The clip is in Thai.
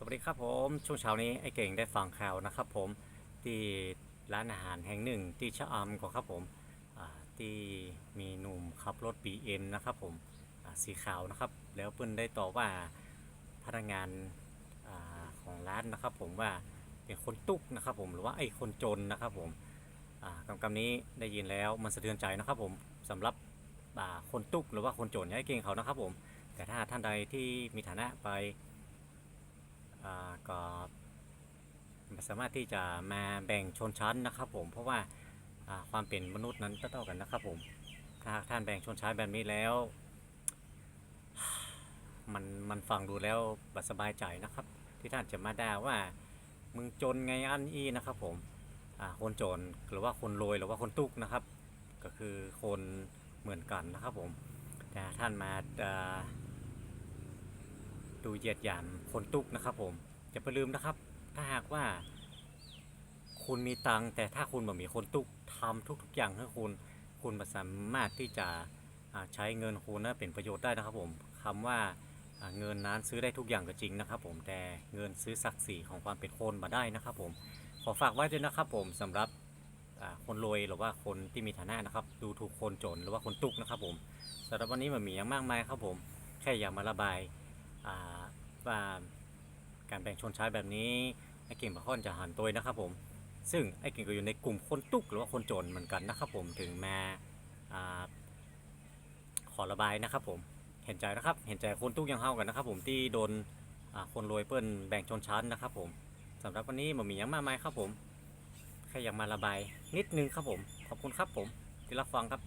สวัสดีครับผมช่วงเช้านี้ไอ้เก่งได้ฟังข่าวนะครับผมที่ร้านอาหารแห่งหนึ่งที่ชะอำก็ครับผมที่มีหนุ่มขับรถ BM นะครับผมสีขาวนะครับ แล้วเพิ่นได้ตอบว่าพนักงานอาของร้านนะครับผมว่าเป็นคนตุกนะครับผมหรือว่าไอ้คนจนนะครับผมคำคำนี้ได้ยินแล้วมันสะเทือนใจนะครับผมสำหรับคนตุกหรือว่าคนจนไอ้เก่งเขานะครับผมแต่ถ้าท่านใดที่มีฐานะไป ก็สามารถที่จะมาแบ่งชนชั้นนะครับผมเพราะว่าความเป็นมนุษย์นั้นเท่ากันนะครับผมถ้าท่านแบ่งชนชั้นแบบนี้แล้ว มันมันฟังดูแล้วบสบายใจนะครับ ที่ท่านจะมาด่าว่ามึงจนไงอันอีนะครับผมคนจนหรือว่าคนรวยหรือว่าคนตุกนะครับ ก็คือคนเหมือนกันนะครับผมแต่ท่านมาา ดูเหยียดหยามคนตุกนะครับ ผมอย่าไปลืมนะครับ ถ้าหากว่า คุณมีตังแต่ถ้าคุณบ่มีคนตุกทำทุก ๆ อย่างให้คุณ คุณสามารถที่จะใช้เงินคุณนะเป็นประโยชน์ได้นะครับ ผมคำว่าอ่าเงินนั้นซื้อได้ทุกอย่างก็จริงนะครับ ผมแต่เงินซื้อศักดิ์ศรีของความเป็นคนมาได้นะครับ ผมขอฝากไว้ด้วยนะครับ ผมสำหรับคนรวยหรือว่าคนที่มีฐานะนะครับ ดูถูกคนจนหรือว่าคนตุกนะครับ ผมสำหรับวันนี้มันมีอย่างมากมายครับผมแค่อยากมาระบาย ว่าการแบ่งชนชั้นแบบนี้ไอ้เก่งบะค่อนจะหันตัวนะครับผม ซึ่งไอ้เก่งก็อยู่ในกลุ่มคนตุกหรือว่าคนจนเหมือนกันนะครับผมถึงแมาอาขอระบายนะครับผมเห็นใจนะครับเห็นใจคนตุกยังเฮากันนะครับ ผมที่โดนคนรวยเปิ้นแบ่งชนชั้นนะครับผมสำหรับวันนี้มันมีย่างมากมายครับผมแค่อยากมาระบายนิดนึงครับผม ขอบคุณครับผมที่รับฟังครับ